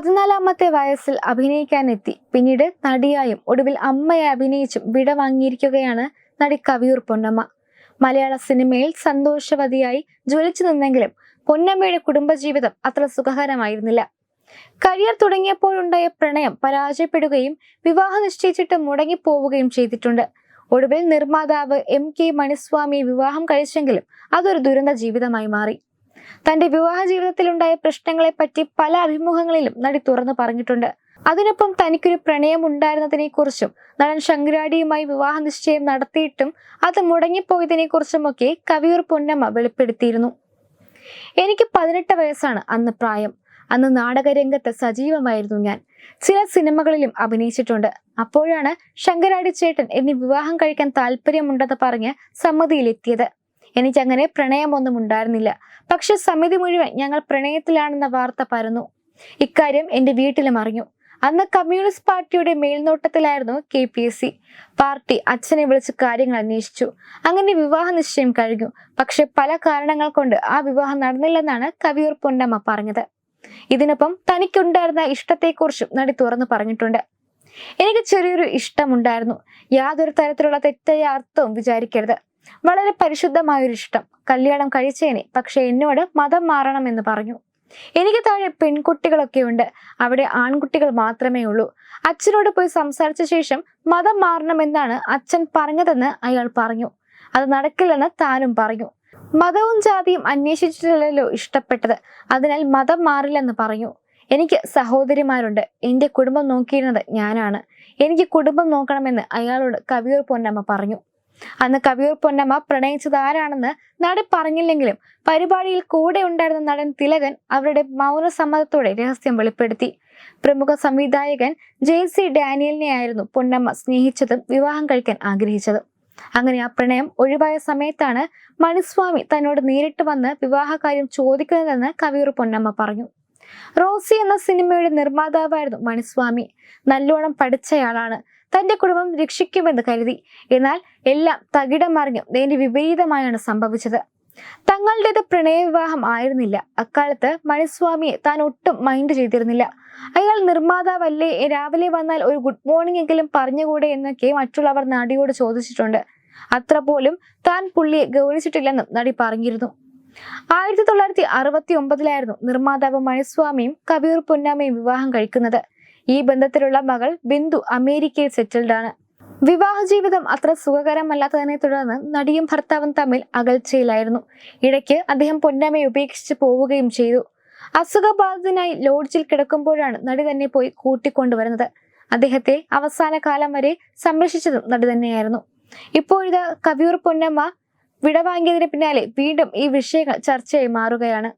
പതിനാലാമത്തെ വയസ്സിൽ അഭിനയിക്കാനെത്തി. പിന്നീട് നടിയായും ഒടുവിൽ അമ്മയെ അഭിനയിച്ചും വിട വാങ്ങിയിരിക്കുകയാണ് നടി കവിയൂർ പൊന്നമ്മ. മലയാള സിനിമയിൽ സന്തോഷവതിയായി ജ്വലിച്ചു നിന്നെങ്കിലും പൊന്നമ്മയുടെ കുടുംബജീവിതം അത്ര സുഖകരമായിരുന്നില്ല. കരിയർ തുടങ്ങിയപ്പോഴുണ്ടായ പ്രണയം പരാജയപ്പെടുകയും വിവാഹം നിശ്ചയിച്ചിട്ട് മുടങ്ങിപ്പോവുകയും ചെയ്തിട്ടുണ്ട്. ഒടുവിൽ നിർമ്മാതാവ് എം കെ മണിസ്വാമിയെ വിവാഹം കഴിച്ചെങ്കിലും അതൊരു ദുരന്ത ജീവിതമായി മാറി. തന്റെ വിവാഹ ജീവിതത്തിലുണ്ടായ പ്രശ്നങ്ങളെപ്പറ്റി പല അഭിമുഖങ്ങളിലും നടി തുറന്നു പറഞ്ഞിട്ടുണ്ട്. അതിനൊപ്പം തനിക്കൊരു പ്രണയം ഉണ്ടായിരുന്നതിനെ കുറിച്ചും നടൻ ശങ്കരാടിയുമായി വിവാഹ നിശ്ചയം നടത്തിയിട്ടും അത് മുടങ്ങിപ്പോയതിനെ കുറിച്ചുമൊക്കെ കവിയൂർ പൊന്നമ്മ വെളിപ്പെടുത്തിയിരുന്നു. എനിക്ക് പതിനെട്ട് വയസ്സാണ് അന്ന് പ്രായം. അന്ന് നാടകരംഗത്ത് സജീവമായിരുന്നു ഞാൻ. ചില സിനിമകളിലും അഭിനയിച്ചിട്ടുണ്ട്. അപ്പോഴാണ് ശങ്കരാടി ചേട്ടൻ എന്നെ വിവാഹം കഴിക്കാൻ താല്പര്യമുണ്ടെന്ന് പറഞ്ഞ് സമ്മതിയിലെത്തിയത്. എനിക്കങ്ങനെ പ്രണയമൊന്നും ഉണ്ടായിരുന്നില്ല. പക്ഷെ സമിതി മുഴുവൻ ഞങ്ങൾ പ്രണയത്തിലാണെന്ന വാർത്ത പരന്നു. ഇക്കാര്യം എന്റെ വീട്ടിലും അറിഞ്ഞു. അന്ന് കമ്മ്യൂണിസ്റ്റ് പാർട്ടിയുടെ മേൽനോട്ടത്തിലായിരുന്നു K P S C. Party അച്ഛനെ വിളിച്ച് കാര്യങ്ങൾ അന്വേഷിച്ചു. അങ്ങനെ വിവാഹ നിശ്ചയം കഴിഞ്ഞു. പക്ഷെ പല കാരണങ്ങൾ കൊണ്ട് ആ വിവാഹം നടന്നില്ലെന്നാണ് കവിയൂർ പൊന്നമ്മ പറഞ്ഞത്. ഇതിനൊപ്പം തനിക്കുണ്ടായിരുന്ന ഇഷ്ടത്തെക്കുറിച്ചും നടി തുറന്നു പറഞ്ഞിട്ടുണ്ട്. എനിക്ക് ചെറിയൊരു ഇഷ്ടമുണ്ടായിരുന്നു. യാതൊരു തരത്തിലുള്ള തെറ്റായ അർത്ഥവും വിചാരിക്കരുത്. വളരെ പരിശുദ്ധമായൊരു ഇഷ്ടം. കല്യാണം കഴിച്ചേനെ പക്ഷെ എന്നോട് മതം മാറണം എന്ന് പറഞ്ഞു. എനിക്ക് താഴെ പെൺകുട്ടികളൊക്കെ ഉണ്ട്. അവിടെ ആൺകുട്ടികൾ മാത്രമേ ഉള്ളൂ. അച്ഛനോട് പോയി സംസാരിച്ച ശേഷം മതം മാറണമെന്നാണ് അച്ഛൻ പറഞ്ഞതെന്ന് അയാൾ പറഞ്ഞു. അത് നടക്കില്ലെന്ന് താനും പറഞ്ഞു. മതവും ജാതിയും അന്വേഷിച്ചിട്ടില്ലല്ലോ ഇഷ്ടപ്പെട്ടത്. അതിനാൽ മതം മാറില്ലെന്ന് പറഞ്ഞു. എനിക്ക് സഹോദരിമാരുണ്ട്. എന്റെ കുടുംബം നോക്കിയിരുന്നത് ഞാനാണ്. എനിക്ക് കുടുംബം നോക്കണമെന്ന് അയാളോട് കവിയൂർ പൊന്നമ്മ പറഞ്ഞു. അന്ന് കവിയൂർ പൊന്നമ്മ പ്രണയിച്ചത് ആരാണെന്ന് നടി പറഞ്ഞില്ലെങ്കിലും പരിപാടിയിൽ കൂടെ ഉണ്ടായിരുന്ന നടൻ തിലകൻ അവരുടെ മൗനസമ്മതത്തോടെ രഹസ്യം വെളിപ്പെടുത്തി. പ്രമുഖ സംവിധായകൻ ജെ സി ഡാനിയലിനെയായിരുന്നു പൊന്നമ്മ സ്നേഹിച്ചതും വിവാഹം കഴിക്കാൻ ആഗ്രഹിച്ചതും. അങ്ങനെ ആ പ്രണയം ഒഴിവായ സമയത്താണ് മണിസ്വാമി തന്നോട് നേരിട്ട് വന്ന് വിവാഹകാര്യം ചോദിക്കുന്നതെന്ന് കവിയൂർ പൊന്നമ്മ പറഞ്ഞു. റോസി എന്ന സിനിമയുടെ നിർമ്മാതാവായിരുന്നു മണിസ്വാമി. നല്ലോണം പഠിച്ചയാളാണ്. തന്റെ കുടുംബം രക്ഷിക്കുമെന്ന് കരുതി. എന്നാൽ എല്ലാം തകിടം മറിഞ്ഞു നേരെ വിപരീതമായാണ് സംഭവിച്ചത്. തങ്ങളുടേത് പ്രണയവിവാഹം ആയിരുന്നില്ല. അക്കാലത്ത് മണിസ്വാമിയെ താൻ ഒട്ടും മൈൻഡ് ചെയ്തിരുന്നില്ല. അയാൾ നിർമ്മാതാവല്ലേ? രാവിലെ വന്നാൽ ഒരു ഗുഡ് മോർണിംഗ് എങ്കിലും പറഞ്ഞുകൂടെ എന്നൊക്കെ മറ്റുള്ളവർ നടിയോട് ചോദിച്ചിട്ടുണ്ട്. അത്ര പോലും താൻ പുള്ളിയെ ഗൗനിച്ചിട്ടില്ലെന്നും നടി പറഞ്ഞിരുന്നു. ആയിരത്തി തൊള്ളായിരത്തി അറുപത്തി ഒമ്പതിലായിരുന്നു നിർമ്മാതാവ് മണിസ്വാമിയും കവിയൂർ പൊന്നാമയും വിവാഹം കഴിക്കുന്നത്. ഈ ബന്ധത്തിലുള്ള മകൾ ബിന്ദു അമേരിക്കയിൽ സെറ്റിൽഡ് ആണ്. വിവാഹ ജീവിതം അത്ര സുഖകരമല്ലാത്തതിനെ തുടർന്ന് നടിയും ഭർത്താവും തമ്മിൽ അകൽച്ചയിലായിരുന്നു. ഇടയ്ക്ക് അദ്ദേഹം പൊന്നമ്മയെ ഉപേക്ഷിച്ച് പോവുകയും ചെയ്തു. അസുഖബാധിതനായി ലോഡ്ജിൽ കിടക്കുമ്പോഴാണ് നടി തന്നെ പോയി കൂട്ടിക്കൊണ്ടുവരുന്നത്. അദ്ദേഹത്തെ അവസാന കാലം വരെ സംരക്ഷിച്ചതും നടി തന്നെയായിരുന്നു. ഇപ്പോഴിത് കവിയൂർ പൊന്നമ്മ വിടവാങ്ങിയതിന് പിന്നാലെ വീണ്ടും ഈ വിഷയങ്ങൾ ചർച്ചയായി മാറുകയാണ്.